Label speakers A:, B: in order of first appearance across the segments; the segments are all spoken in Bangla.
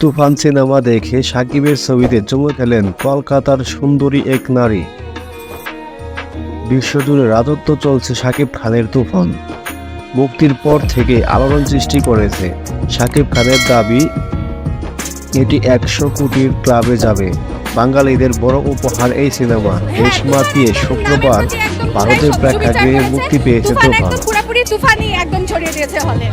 A: তুফান সিনেমা দেখে সাকিবের ছবিতে চমকে গেলেন কলকাতার সুন্দরী এক নারী। বিশ্বজুড়ে রাজত্ব চলছে সাকিব খানের তুফান। মুক্তির পর থেকে আলোড়ন সৃষ্টি করেছে সাকিব খানের দাবি, এটি একশো কোটির ক্লাবে যাবে। বাঙালিদের বড় উপহার এই সিনেমা। দেশ মাতিয়ে শুক্রবার ভারতের প্রেক্ষাগৃহে মুক্তি পেয়েছে
B: তুফান
A: তুফান।
B: পুরোপুরি তুফানই একদম ছড়িয়ে দিয়েছে হলে।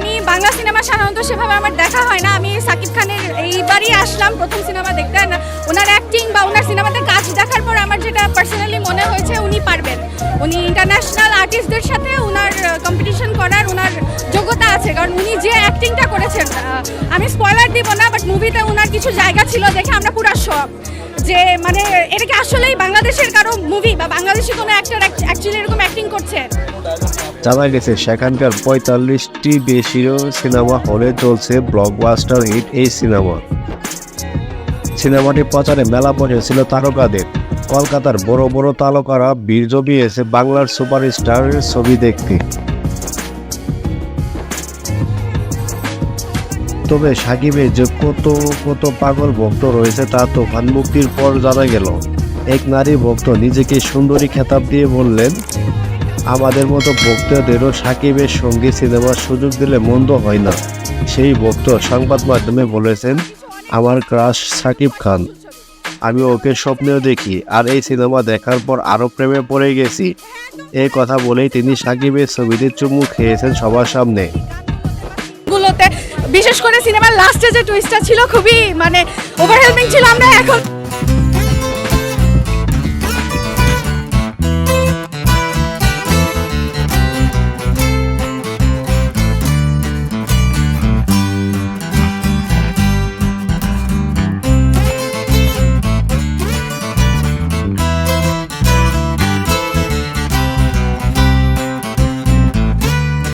B: আমি বাংলা সিনেমা সাধারণত সেভাবে আমার দেখা হয় না। আমি সাকিব খানের এইবারই আসলাম, প্রথম সিনেমা দেখতে। না, ওনার অ্যাক্টিং বা ওনার সিনেমাতে কাজ দেখার পর আমার যেটা পার্সোনালি মনে হয়েছে, উনি পারবেন। উনি ইন্টারন্যাশনাল আর্টিস্টদের সাথে ওনার কম্পিটিশন করার ওনার যোগ্যতা আছে। কারণ উনি যে অ্যাক্টিংটা করেছেন আমি স্পয়লার দিব না বাট মুভিতে ওনার কিছু জায়গা ছিল দেখে আমরা পুরো শখ যে মানে এটা কি আসলেই বাংলাদেশের কারও মুভি বা বাংলাদেশি কোনো অ্যাক্টর অ্যাকচুয়ালি এরকম অ্যাক্টিং করছে?
A: জানা গেছে, সেখানকার পঁয়তাল্লিশটি বেশি সিনেমা হলে চলছে ব্লকবাস্টার হিট এই সিনেমা। সিনেমাটি প্রচারে মেলা বসেছিল তারকাদের। কলকাতার বড় বড় তারকারা বীর জমিয়েছে বাংলার সুপারস্টারের ছবি দেখতে। তবে সাকিবের যে কত কত পাগল ভক্ত রয়েছে তা তুফান মুক্তির পর জানা গেল। এক নারী ভক্ত নিজেকে সুন্দরী খেতাব দিয়ে বললেন, আমাদের মতো ভক্তদেরও সাকিবের সঙ্গে সিনেমার সুযোগ দিলে মন্দ হয় না। সেই ভক্ত সংবাদ মাধ্যমে বলেছেন, আমার ক্রাশ সাকিব খান। আমি ওকে স্বপ্নেও দেখি আর এই সিনেমা দেখার পর আরও প্রেমে পড়ে গেছি। এই কথা বলেই তিনি সাকিবের ছবিতে চুমু খেয়েছেন সবার সামনে।
B: বিশেষ করে সিনেমার লাস্টে যে টুইস্টটা ছিল খুবই মানে ওভারহেলমিং ছিল। আমরা এখন